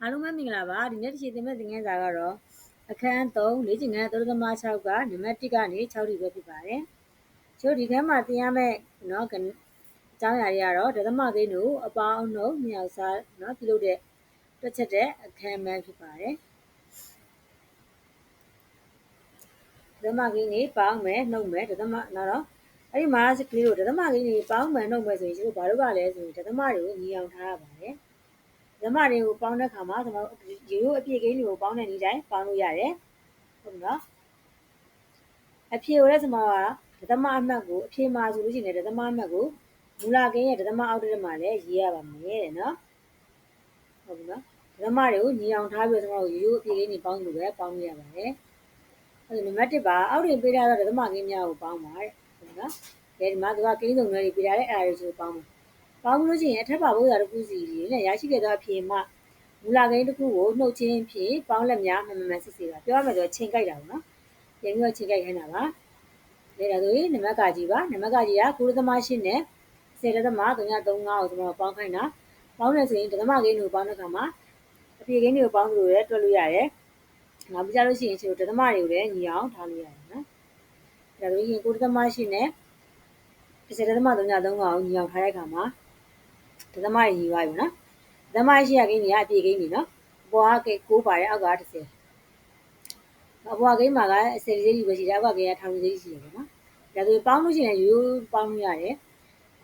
အားလုံးပဲမင်္ဂလာပါဒီနေ့တစ်ချိန်သင်မဲ့သင်ခန်းစာကတော့အခန်း3လေ့ကျင့်ခန်း3.6ကနံပါတ်1ကနေ6ထိပဲဖြစ်ပါတယ်ကျို့ဒီခန်းမှာသင်ရမယ့်เนาะအကြောင်းအရာတွေကတော့ဒသမကိန်းတို့အပေါင်းနှုတ်မြောက်စားเนาะပြုလုပ်တဲ့တွက်ချက်တဲ့အခန်းမှန်းဖြစ်ပါတယ်ဒသမကိန်းတွေပေါင်းမယ်နှုတ်မယ်ဒသမနော်တော့အဲ့ဒီမှာကလေးတို့ဒသမကိန်းတွေပေါင်းမယ်နှုတ်မယ်ဆိုရင်ကျို့ဘာလို့ပါလဲဆိုရင်ဒသမတွေကိုညီအောင်ထားရပါတယ် ဓမ္မတွေကိုပေါင်းတဲ့ခါမှာကျွန်တော်ရိုးရိုးအပြည့်ကိန်းတွေကိုပေါင်းတဲ့နည်းတိုင်းပေါင်းလို့ရတယ်ဟုတ်နော်အဖြေကိုလည်းကျွန်တော်ကဓမ္မအမှတ်ကိုအဖြေမှာဆိုလို့ရှိရင်ဓမ္မအမှတ်ကိုမူလကိန်းရဲ့ဓမ္မအောက်တက်မှာလည်းရေးရပါမယ်တဲ့နော်ဟုတ်ပြီနော်ဓမ္မတွေကိုညီအောင်ထားပြီးတော့ကျွန်တော်ရိုးရိုးအပြည့်ကိန်းတွေပေါင်းလို့ပဲပေါင်းလို့ရပါတယ်အဲ့ဒါနံပါတ်1ပါအောက်တွင်ပေးထားသောဓမ္မကိန်းများကိုပေါင်းပါတဲ့ဟုတ်နော်ဒီမှာသူကကိန်းစုံတွေပေးထားတဲ့အဲ့ဒါတွေဆိုပေါင်းပါ ပေါင်းလို့ရှိရင်အထက်ပါဘုရားတစ်ခုစီနဲ့ရရှိခဲ့သောအဖြေမှမူလကိန်းတစ်ခုကိုနှုတ်ချင်းဖြင့်ပေါင်းလက်များမှန်မှန်စစ်စေပါပြောရမယ်ဆိုချိန်ကြိုက်တာပေါ့နော်ပြန်ပြီးတော့ချိန်ကြိုက်ခိုင်းတာပါဒါဒါဆိုရင်နံပါတ်ကကြီးပါနံပါတ်ကကြီးက9သမ8နဲ့10သမ335ကိုကျွန်တော်ပေါင်းခိုင်းတာပေါင်းတယ်ဆိုရင်ဒသမကိန်းကိုပေါင်းတဲ့အခါမှာအဖြေကိန်းတွေကိုပေါင်းလို့ရတွက်လို့ရတယ်ငါပြကြလို့ရှိရင်ဒီဒသမတွေကိုလည်းညီအောင်ထားလို့ရတယ်နော်ဒါဆိုရင်9သမ8နဲ့10သမ335ကိုညီအောင်ထားတဲ့အခါမှာ ဒသမရည်ရွာပြီနော်ဒသမရရှိရကိန်းကြီးကအပြည့်ကိန်းကြီးနော်အပေါ်က6ပါတယ်အောက်က30အပေါ်ကိန်းမှာက10လေးကြီးပဲရှိတယ်အောက်ကကိန်းက1000လေးရှိတယ်ပေါ့နော်ဒါဆိုပေါင်းလို့ရှိရင်ရိုးပေါင်းလို့ရတယ်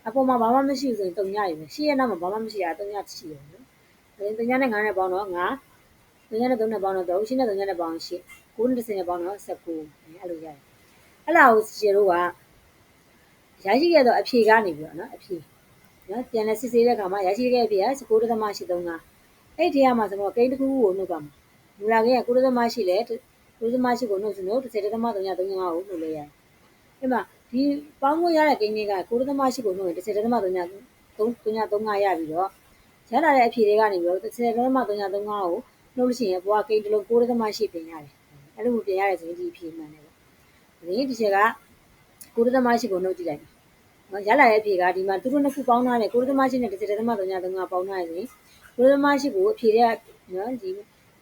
အပေါ်မှာဘာမှမရှိဘူးဆိုရင်3ညရည်ပဲရှိရနောက်မှာဘာမှမရှိတာ3ညရှိတယ်နော်ဒါရင်3ညနဲ့9နဲ့ပေါင်းတော့9 3ညနဲ့3နဲ့ပေါင်းတော့3ရှိနဲ့3ညနဲ့ပေါင်း8 9နဲ့10နဲ့ပေါင်းတော့19အဲ့လိုရတယ်အဲ့လာကိုခြေတို့ကရရှိခဲ့တော့အဖြေကနေပြီးတော့နော်အဖြေ နော်ပြန်လဲစစ်ဆေးတဲ့အခါမှာရရှိခဲ့ပြီက9.835အဲ့ဒီထဲမှာဆိုတော့ကိန်းတစ်ခုခုကိုနှုတ်ပါမှာမူလာကိန်းက9.8လဲ9.8ကိုနှုတ်စလို့10.335ကိုနှုတ်လဲရတယ်အဲ့မှာဒီပေါင်းဖို့ရတဲ့ကိန်းတွေက9.8ကိုနှုတ်ရင်10.335ရပြီးတော့ရလာတဲ့အဖြေတွေကနေပြီးတော့10.335ကိုနှုတ်လို့ရှိရင်ဘွားကိန်းတစ်လုံး9.8ပြင်ရတယ်အဲ့လိုပြင်ရတယ်ဆိုရင်ဒီအဖြေမှန်တယ်ပေါ့ဒီဒီချက်က9.8ကိုနှုတ်ကြည့်လိုက် နော်ရလာတဲ့အဖြေကဒီမှာသူတို့နှစ်ခုပေါင်းထားတယ်ကိုရသမရှိနဲ့တစ်စက်သမ3.3ပေါင်းထားရဆိုရင်ကိုရသမရှိကိုအဖြေတွေကနော်ဒီ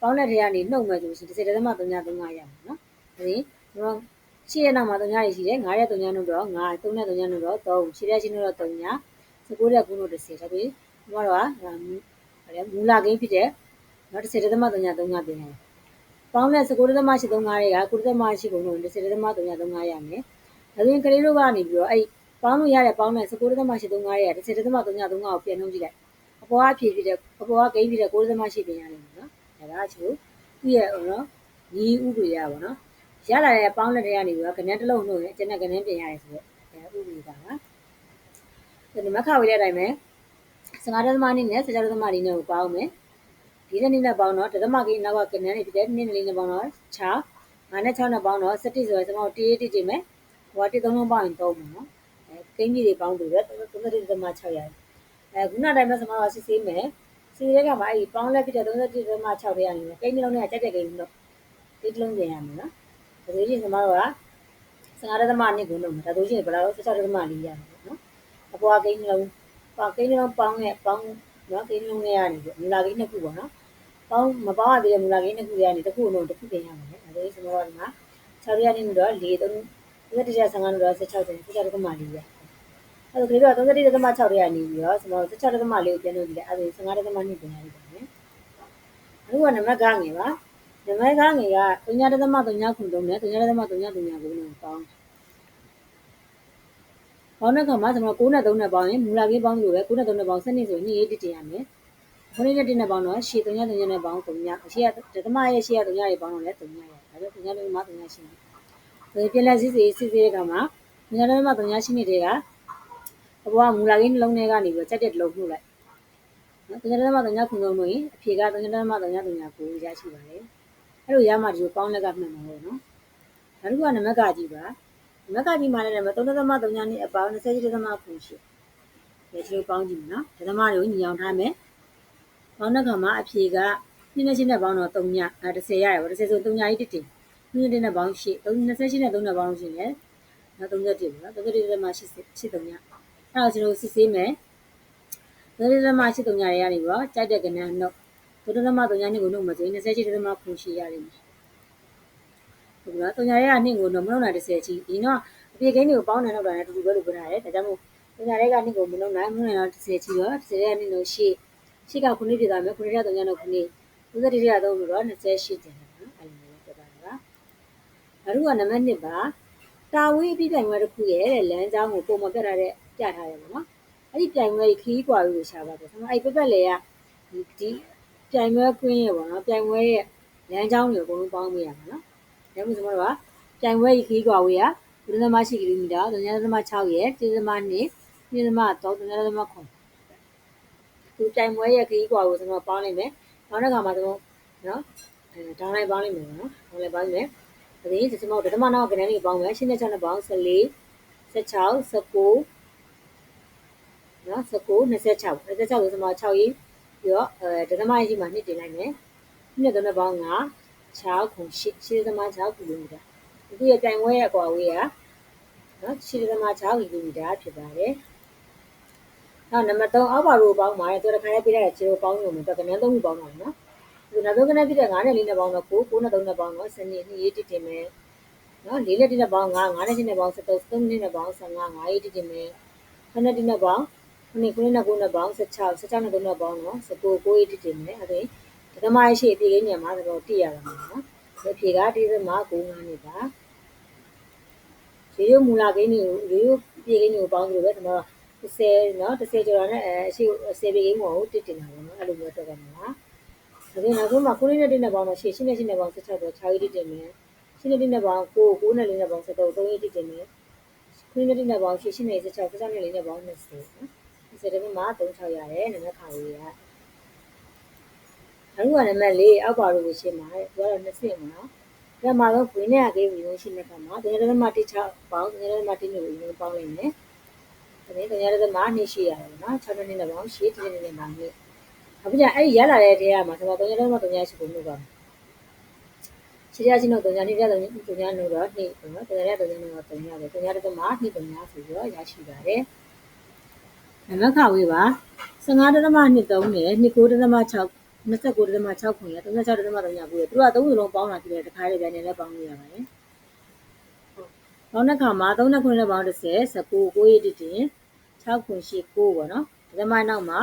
ပေါင်းတဲ့ထဲကနေနှုတ်မယ်ဆိုလို့ရှိရင်တစ်စက်သမ3.3ရမှာနော်ဒါရင်တော့ရှိရနောက်မှာ3ညရရှိတယ်9ရက်3ညနှုတ်တော့9 3နဲ့3ညနှုတ်တော့3ရှိရရှိနှုတ်တော့3ည19ရက်9နှုတ်30ဒါပြီးဒီမှာတော့ဗာလဲမူလကိန်းဖြစ်တဲ့နော်တစ်စက်သမ3.3ပြင်ရတယ်ပေါင်းတဲ့19.835တွေက9.8ကိုနှုတ်တစ်စက်သမ3.3ရမယ်ဒါဆိုရင်ကလေးတို့ကနေပြီးတော့အဲ့ ပေါင်းလို့ရတဲ့ပေါင်းတဲ့19.835ရဲ့10.335ကိုပြန်နှုတ်ကြည့်လိုက်အပေါ်ကအဖြေဖြစ်တဲ့အပေါ်ကဂိမ်းဖြစ်တဲ့9.8ပြန်ရတယ်နော်ဒါကချို့သူ့ရဲ့နော်ညီဥပဒေရပါနော်ရလာတဲ့ပေါင်းလက်တွေကနေပြီးတော့ကဏ္ဍတစ်လုံးနှုတ်ရင်အကျဉ်းနဲ့ကဏ္ဍပြန်ရတယ်ဆိုတော့ဥပဒေကပါဒီမခဝေးတဲ့အတိုင်းပဲ15ဒသမနည်းနဲ့16ဒသမနည်းနဲ့ကိုပေါင်းမယ်ဒီတဲ့နည်းနဲ့ပေါင်းတော့ဒသမကိနောက်ကကဏ္ဍတွေဖြစ်တဲ့နည်းနည်းနဲ့ပေါင်းတော့6 9နဲ့6နဲ့ပေါင်းတော့17ဆိုရင်ကျွန်တော်တေးတေးကြည့်မယ်ဟိုက1 3လုံးပေါင်းရင်3ပါနော် ကိန်းကြီးတွေပေါင်းလို့ပဲ31.6ရတယ်အဲခုနတိုင်းမှာစမတော့စစ်ဆေးမယ်စီရဲကမှအဲ့ဒီပေါင်းလက်ဖြစ်တဲ့31.6တွေကနေကိန်းတစ်လုံးနဲ့ကြက်တဲ့ကိန်းလို့ဒီတစ်လုံးပြင်ရမယ်နော်ဒါဆိုရင်စမတော့က15.2ကိုလုံးမှာဒါဆိုရင်ဘယ်လောက်16.4ရမယ်နော်အပေါ်ကိန်းတစ်လုံးပေါင်းကိန်းတစ်လုံးပေါင်းနဲ့ပေါင်းနော်ကိန်းတစ်လုံးနဲ့ကနေပြီးမူလာကိန်းနှစ်ခုပေါ့နော်ပေါင်းမပေါင်းရသေးတဲ့မူလာကိန်းနှစ်ခုတွေကနေတစ်ခုလုံးတစ်ခုပြင်ရမယ်ဒါဆိုရင်စမတော့ဒီမှာ6ရက်နေတော့4 3 31.55လို့တော့16တယ်16.4ရ အဲ့တော့ကလေးတို့က31.6တွေကနေပြီးတော့ကျွန်တော်16.4ကိုပြန်လုပ်ကြည့်တယ်အဲ့ဒါ15.2ပြန်ရပြီပေါ့နော်အခုကနံပါတ်ကငယ်ပါနံပါတ်ကငယ်က3.3ခုလုံးနဲ့3.3.3ကိုလည်းပေါင်းပေါင်းတဲ့ခါမှာကျွန်တော်9နဲ့3နဲ့ပေါင်းရင်မူလာကြီးပေါင်းလို့ပဲ9နဲ့3နဲ့ပေါင်း7နှစ်ဆိုရင်2ရေးတစ်တင်ရမယ်ခုနှစ်နဲ့1နဲ့ပေါင်းတော့ရှေ့3ည3ညနဲ့ပေါင်း3ညအရှိရဒသမရဲ့ရှေ့ရ3ညတွေပေါင်းတော့လည်း3ညရတယ်ဒါကြောင့်3ညလုံးမှ3ညရှိတယ်ပြန်လက်စစ်စစ်စစ်စစ်တဲ့ခါမှာ3ညလုံးမှ3ညရှိနေတဲ့ အပေါ်ကမူလာကိန်းနှလုံးထဲကနေပြီးချက်တဲ့တလုံးနှုတ်လိုက်နော်တကယ်တော့မှတညာခုလုံးလို့ရင်အဖြေကတကယ်တော့မှတညာတညာကိုရရှိပါတယ်အဲ့လိုရမှဒီလိုပေါင်းလက်ကမှန်မှာပေါ့နော်နောက်တစ်ခုကနံပါတ်ကကြီးပါနံပါတ်ကကြီးမှလည်း3.3ညာနဲ့အပေါင်း20.9ရှိတယ်ဒီလိုပေါင်းကြည့်မယ်နော်ဒသမတွေကိုညီအောင်ထားမယ်ပေါင်းတဲ့ခါမှာအဖြေကနှစ်နဲ့ရှင်းနဲ့ပေါင်းတော့3ညအဲ30ရတယ်ပေါ့30ဆို3ညကြီးတစ်တင်နှစ်နဲ့နဲ့ပေါင်း8 28နဲ့3နဲ့ပေါင်းလို့ရှိရင်နော်31ပေါ့နော်31.83ည အဲ့တော့ကျွန်တော်စစ်ဆေးမယ်သတိသမ83ညတွေကနေပြီးတော့ကြိုက်တဲ့ကဏ္ဍနှုတ်ဒုဒသမ3နှစ်ကိုနှုတ်မယ်ဆိုရင်28ဒသမ9ရှိရလိမ့်မယ်ဟုတ်လား3ရဲကနှစ်ကိုနှုတ်မနှုတ်နိုင်30ချီဒီတော့အပြေကိန်းတွေကိုပေါင်းနေတော့တာနဲ့တူတူပဲလို့ပြောထားတယ်ဒါကြောင့်မို့3ရဲကနှစ်ကိုမနှုတ်နိုင်မနှုတ်နိုင်တော့30ချီတော့30ရဲကနှစ်လို့ရှိရှိက9ပြည့်သွားမယ်9ရက်3ရက်တော့9နှစ်31ရက်တော့လို့တော့28ကျန်တယ်နော်အဲ့လိုမျိုးပြောတာပါအခုကနံပါတ်1ပါတာဝေးအပြည့်ပြိုင်ပွဲတစ်ခုရဲ့တဲ့လမ်းကြောင်းကိုပုံမပြထားတဲ့ ပြထားတယ်ပေါ့နော်အဲ့ဒီပြိုင်ပွဲခီးကွာကိုရှာပါဆိုတော့အဲ့ပက်ပက်လေကဒီဒီပြိုင်ပွဲကွင်းရဲ့ပေါ့နော်ပြိုင်ပွဲရဲ့လမ်းကြောင်းတွေအကုန်လုံးပေါင်းမိရမှာနော်ဒါမှမဟုတ်ကျွန်တော်တို့ကပြိုင်ပွဲခီးကွာဝေးက3.8ကီလိုမီတာ3.6ရဲ့3.2 2.3 3.9သူပြိုင်ပွဲရဲ့ခီးကွာကိုကျွန်တော်ပေါင်းလိုက်မယ်ပေါင်းတဲ့အခါမှာကျွန်တော်နော်အဲဒေါင်းလိုက်ပေါင်းလိုက်မယ်နော်ဒေါင်းလိုက်ပေါင်းမယ်ဒါပြင်ကျွန်တော်ဓမ္မနောက်ကဏ္ဍလေးပေါင်းမယ်ရှင်းတဲ့6နဲ့ပေါင်း14 16 19 နော်19 26 26ဆိုတော့6ရေးပြီးတော့အဲဒသမရေးမှာနှစ်တင်လိုက်မယ်နှစ်သုံးနဲ့ပေါင်း9 6ခု8 8သမ6ကီလိုမီတာဒီရဲ့ပြိုင်ဝဲရဲ့အကွာဝေးကနော်8သမ6ကီလိုမီတာဖြစ်ပါတယ်နောက်နံပါတ်3အောက်ပါရိုးပေါင်းပါတယ်သူတခါလေးပြတဲ့ခြေရိုးပေါင်းရုံနဲ့တော့ကနန်းသုံးခုပေါင်းပါနော်ဒီနောက်ဆုံးကနန်းပြတဲ့9နဲ့4နဲ့ပေါင်းတော့9 9နဲ့3နဲ့ပေါင်းတော့စနေ2ရေးတစ်တင်မယ်နော်4နဲ့1နဲ့ပေါင်း9 9နဲ့7နဲ့ပေါင်း73 3နဲ့ပေါင်း15 9ရေးတစ်တင်မယ်9နဲ့1နဲ့ပေါင်း 9 9 9 9ပေါင်း16 16 9 9ပေါင်းနော်19 9 8တိတိမလဲဟုတ်တယ်ဒကမရှိအပြေကိညံမှာသဘောတိရတာနော်ဒီဖြေကဒီသမား9 9နေပါရိုးရိုးမူလာကိန်းတွေကိုရိုးရိုးပြေကိန်းတွေကိုပေါင်းသလိုပဲကျွန်တော်30နော်30ကျော်တာနဲ့အဲအရှိအစေပြေကိန်းကိုတစ်တင်တာပေါ့နော်အဲ့လိုမျိုးတွက်ကြမှာပါဒါပြန်နောက်ဆုံးမှာ9နဲ့1နဲ့ပေါင်းတော့ရှေ့8နဲ့8နဲ့ပေါင်း16တော့6ရေးတင်မယ်ရှင်းနေတဲ့ဘောင်ကို9နဲ့4နဲ့ဘောင်73 3ရေးတင်မယ်9နဲ့4နဲ့ဘောင်ရှင်းရှင်းနေ16 16နဲ့4နဲ့ဘောင်20နော် 20တည်းမှာ36ရတယ်နံပါတ်ခါဝေးရအခုကနံပါတ်4အောက်ပါလို့ကိုရှင်းပါတယ်သူကတော့20မှာနော်ဒါမှတော့ဘွေနဲ့အကေးဝင်ရှင်းတဲ့ကမှာတကယ်တော့မှတိချပေါင်းတကယ်တော့မှတိညိုဝင်ပေါင်းလိုက်မယ်ဒါနဲ့တကယ်တော့မှနှစ်ရှိရတယ်နော်6နှစ်နဲ့ပေါင်းရှင်းတစ်နှစ်နဲ့ပေါင်းနှစ်အခုကျအဲ့ဒီရလာတဲ့တဲရမှာဆိုတော့တကယ်တော့မှတကယ်ရှိဖို့လို့ပါရှင်းရချင်းတော့တကယ်နေ့တည်းတကယ်နိုးတော့နှစ်ပေါ့နော်တကယ်တော့တကယ်နိုးတော့3ရတယ်တကယ်တော့မှနှစ်3ရဆိုပြီးတော့ရရှိပါတယ် နံပါတ်ခဝေးပါ15ဒသမ23နဲ့29ဒသမ6 29ဒသမ6ခွန်ရ36ဒသမ3ရပို့ရသူကသုံးစလုံးပေါင်းတာဖြစ်တယ်တခါလေးပြန်နေလဲပေါင်းလို့ရပါတယ်ပေါင်းတဲ့ခါမှာ3နဲ့9နဲ့ပေါင်း30 19 9ရတစ်တင်6ခွန်ရှိ9ပေါ့နော်ဒသမနောက်မှာ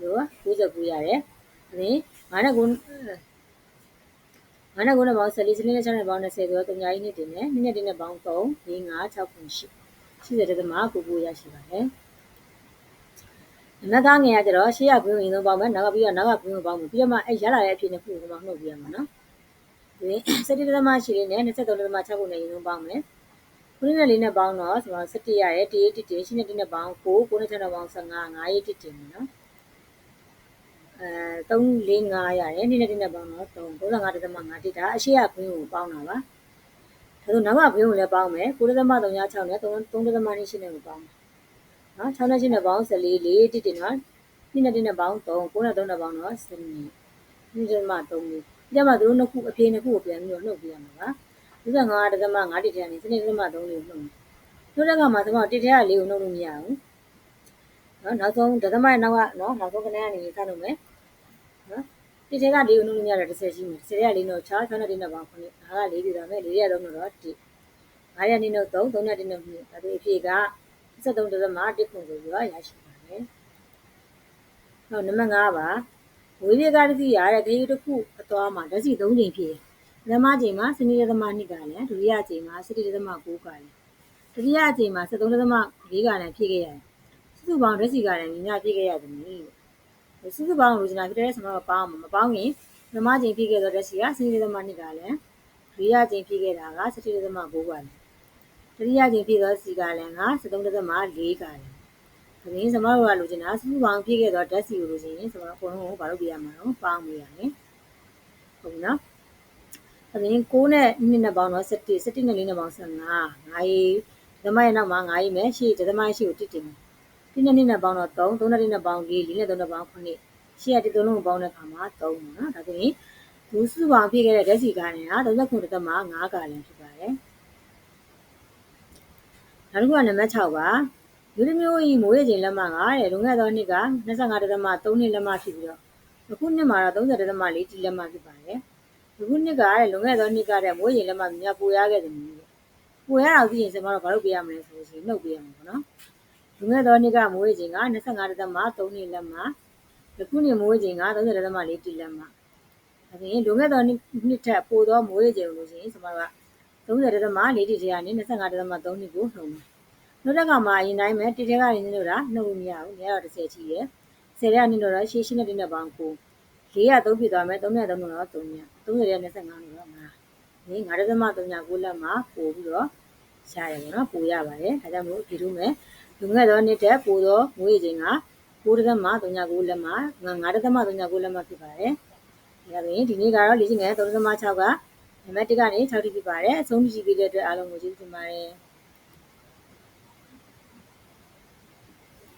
လို့99ရတယ်ဒါနဲ့9နဲ့9 9နဲ့9နဲ့ပေါင်း14 14နဲ့6နဲ့ပေါင်း20ဆိုတော့3ညာကြီးနှစ်တင်တယ်2နဲ့1နဲ့ပေါင်း3 4 5 6ခွန်ရှိ80ဒသမ99ရရှိပါတယ် နတ်သားငယ်ကကျတော့ရှေ့ကဘင်းဝင်သုံးပေါင်းမယ်နောက်ကပြီးတော့နောက်ကဘင်းဝင်ပေါင်းမယ်ပြီးတော့မှအဲ့ရလာတဲ့အဖြစ်နှစ်ခုကိုမှနှုတ်ပြရမှာနော်ဒီစတိသမရှိလေးနဲ့23သမ6ခုနဲ့ရင်သုံးပေါင်းမယ်ခုနှစ်နဲ့လေးနဲ့ပေါင်းတော့ဆိုတော့17ရရဲ့1 1 1ရှင်းနဲ့1နဲ့ပေါင်း9 9နဲ့6နဲ့ပေါင်း15 9ရေး1တင်မယ်နော်အဲ3 4 5ရတယ်2နဲ့1နဲ့ပေါင်းတော့3 35သမ5တိတာအရှိရဘင်းကိုပေါင်းတာပါဒါဆိုနောက်ကဘင်းကိုလည်းပေါင်းမယ်9သမ3 6နဲ့3 3သမ2ရှင်းနဲ့ကိုပေါင်းမယ် နော်6နဲ့8နဲ့ပေါင်း14 4တိတိနော်2နဲ့1နဲ့ပေါင်း3 9နဲ့3နဲ့ပေါင်းတော့12ဒီကျမှ3လေးဒီကျမှသူတို့နှစ်ခုအဖြေနှစ်ခုကိုပြန်ပြီးတော့နှုတ်ပြရမှာပါ25တသမ5တိတိကနေစနေတသမ3လေးကိုနှုတ်နှုတ်တဲ့ကမှာသမတိတိကလေးကိုနှုတ်လို့မရဘူးနော်နောက်ဆုံးဒသမရဲ့နောက်ကနော်နောက်ဆုံးကနေကနေစနှုတ်မယ်နော်တိတိကလေးကိုနှုတ်လို့မရတော့30ရှိမယ်30ရလေးနှုတ်6 6နဲ့1နဲ့ပေါင်း9ဒါက4ပြသွားမယ်4ရတော့နှုတ်တော့1 9ရနေနှုတ်3 3နဲ့1နှုတ်2ဒါဒီအဖြေက 73ဒသမ1ခုဆိုပြီးတော့ရရှိပါတယ်။နောက်နံပါတ်5ပါဝေးပြေကားတစ်စီးရတဲ့ခရီးတစ်ခုအသွားမှာဓာတ်စီ3ချိန်ဖြစ်တယ်။ပထမချိန်မှာစနေဒသမ2ကလည်းဒုတိယချိန်မှာစတိဒသမ9ကလည်းဒုတိယချိန်မှာ73ဒသမ4ကလည်းဖြစ်ခဲ့ရတယ်။စုစုပေါင်းဓာတ်စီကလည်းညီမျှဖြစ်ခဲ့ရတယ်နိ။စုစုပေါင်းလိုချင်တာဖြစ်တဲ့ဆမတော့ပေါင်းမှာမပေါင်းရင်ပထမချိန်ဖြစ်ခဲ့သောဓာတ်စီကစနေဒသမ2ကလည်းဒုတိယချိန်ဖြစ်ခဲ့တာကစတိဒသမ9ကလည်း တတိယကြိမ်ပြည့်သောစီကလည်းငါ73.4ကလည်းသတင်းစမတို့ကလိုချင်တာစုစုပေါင်းပြည့်ခဲ့သောဓာတ်စီကိုလိုချင်ရင်စမအကုန်လုံးကိုဘာလို့ပြရမှာလဲပေါင်းပြရမယ်ဟုတ်ပြီနော်သတင်း6နဲ့2နဲ့ပေါင်းတော့7 7နဲ့4နဲ့ပေါင်း15 9ရေးဓမ္မရဲ့နောက်မှာ9ရေးမယ်ရှေ့ဓမ္မရဲ့ရှေ့ကိုတစ်တင်မယ်1နဲ့2နဲ့ပေါင်းတော့3 3နဲ့4နဲ့ပေါင်း4 4နဲ့3နဲ့ပေါင်း9ရှေ့ကတစ်သုံးလုံးကိုပေါင်းတဲ့အခါမှာ3ပေါ့နော်ဒါဆိုရင်ဒုစုပေါင်းပြည့်ခဲ့တဲ့ဓာတ်စီကလည်းဟာ39.5ကလည်းဖြစ်ပါတယ် နောက်တစ်ခုကနံပါတ်6ပါလူတစ်မျိုးဤမိုးရခြင်းလက်မှတ်ကတဲ့လွန်ခဲ့သောနှစ်က25ဒသမ3နှစ်လက်မှတ်ဖြစ်ပြီးတော့အခုနှစ်မှာတော့30.4တီလက်မှဖြစ်ပါတယ်အခုနှစ်ကတဲ့လွန်ခဲ့သောနှစ်ကတဲ့မွေးရင်လက်မှမြတ်ပူရခဲ့တယ်မျိုးပူရအောင်သိရင်စမတော့ဘာလို့ပေးရမလဲဆိုလို့ရှိရင်နှုတ်ပေးရမှာပေါ့နော်လွန်ခဲ့သောနှစ်ကမွေးခြင်းက25.3နှစ်လက်မှအခုနှစ်မွေးခြင်းက30.4တီလက်မှဒါပြင်လွန်ခဲ့သောနှစ်ထက်ပိုသောမွေးခြင်းလို့ရှိရင်စမတော့ 30.4တီတရားနဲ့25.3နှစ်ကိုနှုတ်မယ်နှုတ်တဲ့ကောင်မှာအရင်တိုင်းပဲတိထဲကနေနှုတ်တာနှုတ်လို့မရဘူး။ညတော့30ချီရယ်။10ရက်နှုတ်တော့ရှေ့ရှင်းတဲ့တင်းနဲ့ပေါင်း9 403ဖြစ်သွားမယ်3နဲ့3တော့3ည30ရက်25လို့တော့မှာ။ဒီ9.39လက်မှာပို့ပြီးတော့ရှားရတယ်ပေါ့နော်ပို့ရပါတယ်။ဒါကြောင့်မို့ဒီလိုမဲ့လူငယ်တော့နှစ်တက်ပို့တော့ငွေချင်းက9.39လက်မှာ9.39လက်မှာဖြစ်ပါတယ်။ဒါပြင်ဒီနေ့ကတော့လေ့ကျင့်ငယ်3.6က နံပါတ်1ကနေ6တိဖြစ်ပါတယ်။အဆုံးထိရှိသေးတဲ့အတွက်အားလုံးကိုကျေးဇူးတင်ပါတယ်။